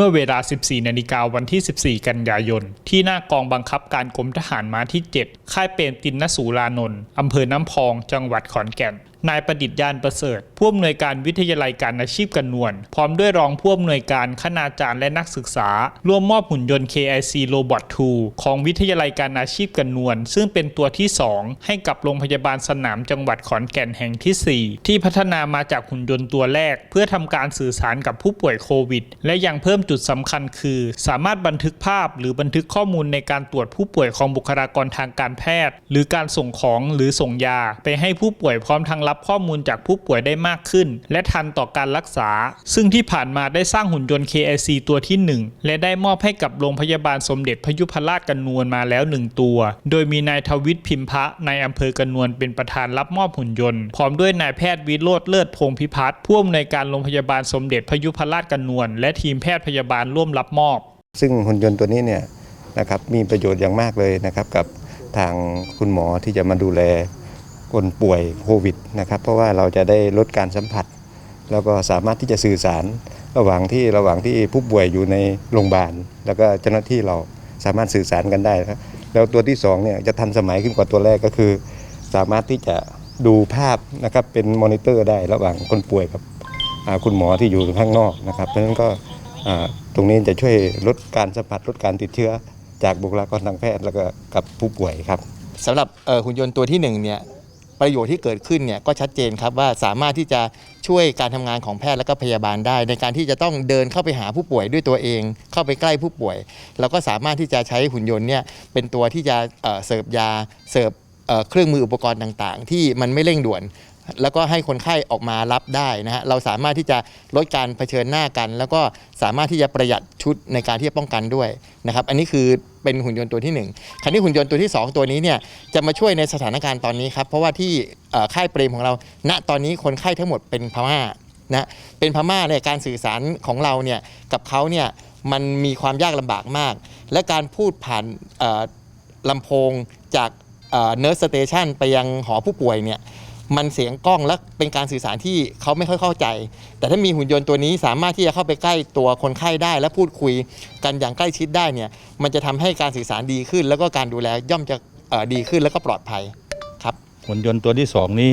เมื่อเวลา 14 นาฬิกาวันที่ 14 กันยายน ที่หน้ากองบังคับการกรมทหารม้าที่ 7 ค่ายเปรมตินนสูรานนท์อำเภอน้ำพอง จังหวัดขอนแก่นนายประดิษฐ์ยานประเสริฐผู้อำนวยการวิทยาลัยการอาชีพกันนวลพร้อมด้วยรองผู้อำนวยการคณาจารย์และนักศึกษา ร่วมมอบหุ่นยนต์ KIC Robot 2 ของวิทยาลัยการอาชีพกันนวลซึ่งเป็นตัวที่ 2 ให้กับโรงพยาบาลสนามจังหวัดขอนแก่นแห่งที่ 4 ที่พัฒนามาจากหุ่นยนต์ตัวแรก เพื่อทำการสื่อสารกับผู้ป่วยโควิด และยังเพิ่มจุดสำคัญคือ สามารถบันทึกภาพ หรือบันทึกข้อมูลในการตรวจผู้ป่วยของบุคลากรทางการแพทย์ หรือการส่งของหรือส่งยา ไปให้ผู้ป่วยพร้อมทั้งรับข้อมูลจากผู้ป่วยได้มากขึ้น และทันต่อการรักษา ซึ่งที่ผ่านมาได้สร้างหุ่นยนต์ KIC ตัวที่ 1 และได้มอบให้กับโรงพยาบาลสมเด็จพยุพราชกันนวลมาแล้ว 1 ตัว โดยมีนายทวิตพิมพะในายอำเภอกันนวลเป็นประธานรับมอบหุ่นยนต์ พร้อมด้วยนายแพทย์วิโรธเลิศพงพิพัฒน์ผู้อำนวยการโรงพยาบาลสมเด็จพยุพราชกันนวลและทีมแพทย์พยาบาลร่วมรับมอบ ซึ่งหุ่นยนต์ตัวนี้เนี่ยนะครับมีประโยชน์อย่างมากเลยนะครับกับทางคุณหมอที่จะมาดูแล คนป่วยโควิดนะครับเพราะว่าเราจะได้ลดการสัมผัส แล้วก็สามารถที่จะสื่อสารระหว่างที่ระหว่างที่ผู้ป่วยอยู่ในโรงพยาบาล แล้วก็เจ้าหน้าที่เราสามารถสื่อสารกันได้นะครับแล้วตัวที่สองเนี่ยจะทันสมัยขึ้นกว่าตัวแรกก็คือ สามารถที่จะดูภาพนะครับเป็นมอนิเตอร์ได้ระหว่างคนป่วยกับคุณหมอที่อยู่ข้างนอกนะครับเพราะฉะนั้นก็ตรงนี้จะช่วยลดการสัมผัสลดการติดเชื้อจากบุคลากรทางแพทย์แล้วก็กับผู้ป่วยครับสำหรับหุ่นยนต์ตัวที่หนึ่งเนี่ย ประโยชน์ที่เกิดขึ้นเนี่ยก็ชัดเจนครับว่าสามารถที่จะช่วยการทำงานของแพทย์และก็พยาบาลได้ ในการที่จะต้องเดินเข้าไปหาผู้ป่วยด้วยตัวเอง เข้าไปใกล้ผู้ป่วย เราก็สามารถที่จะใช้หุ่นยนต์เนี่ยเป็นตัวที่จะเเสิร์ฟยาเสิร์ฟเครื่องมืออุปกรณ์ต่างๆ ที่มันไม่เร่งด่วน แล้วก็ให้คนไข้ออกมารับได้นะฮะเราสามารถที่จะลดการเผชิญหน้ากัน แล้วก็สามารถที่จะประหยัดชุดในการที่จะป้องกันด้วยนะครับอันนี้คือเป็นหุ่นยนต์ตัวที่หนึ่งคราวนี้หุ่นยนต์ตัวที่สองตัวนี้เนี่ยจะมาช่วยในสถานการณ์ตอนนี้ครับเพราะว่าที่ค่ายเปรมของเรา ณตอนนี้คนไข้ทั้งหมดเป็นพม่านะเป็นพม่าเนี่ยการสื่อสารของเราเนี่ยกับเขาเนี่ยมันมีความยากลำบากมาก และการพูดผ่านลำโพงจากเนิร์สเตชันไปยังหอผู้ป่วยเนี่ย มันเสียงกล้องและเป็นการสื่อสารที่เขาไม่ค่อยเข้าใจ แต่ถ้ามีหุ่นยนต์ตัวนี้สามารถที่จะเข้าไปใกล้ตัวคนไข้ได้ และพูดคุยกันอย่างใกล้ชิดได้เนี่ย มันจะทำให้การสื่อสารดีขึ้น แล้วก็การดูแลย่อมจะดีขึ้นแล้วก็ปลอดภัยครับ หุ่นยนต์ตัวที่สองนี้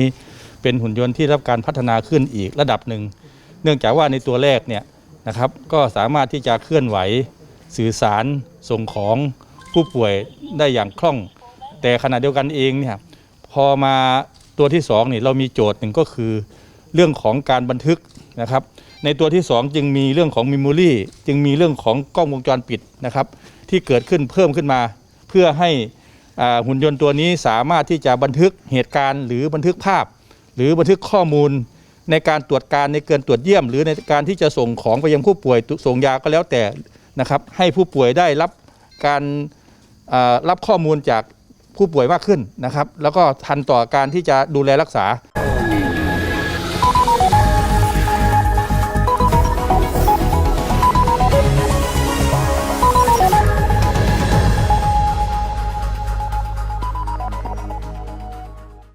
เป็นหุ่นยนต์ที่รับการพัฒนาขึ้นอีกระดับหนึ่ง เนื่องจากว่าในตัวแรกเนี่ยนะครับ ก็สามารถที่จะเคลื่อนไหวสื่อสารส่งของผู้ป่วยได้อย่างคล่อง แต่ขณะเดียวกันเองเนี่ยพอมา ตัวที่สองนี่เรามีโจทย์หนึ่งก็คือเรื่องของการบันทึกนะครับ ในตัวที่สองจึงมีเรื่องของ Memory จึงมีเรื่องของกล้องวงจรปิดนะครับที่เกิดขึ้นเพิ่มขึ้นมา เพื่อให้อหุ่นยนต์ตัวนี้สามารถที่จะบันทึกเหตุการณ์ หรือบันทึกภาพ หรือบันทึกข้อมูล ในการตรวจการในเกินตรวจเยี่ยม หรือในการที่จะส่งของไปยังผู้ป่วยส่งยาก็แล้วแต่นะครับให้ผู้ป่วยได้รับการรับข้อมูลจาก ผู้ป่วยมากขึ้นนะครับ แล้วก็ทันต่อการที่จะดูแลรักษา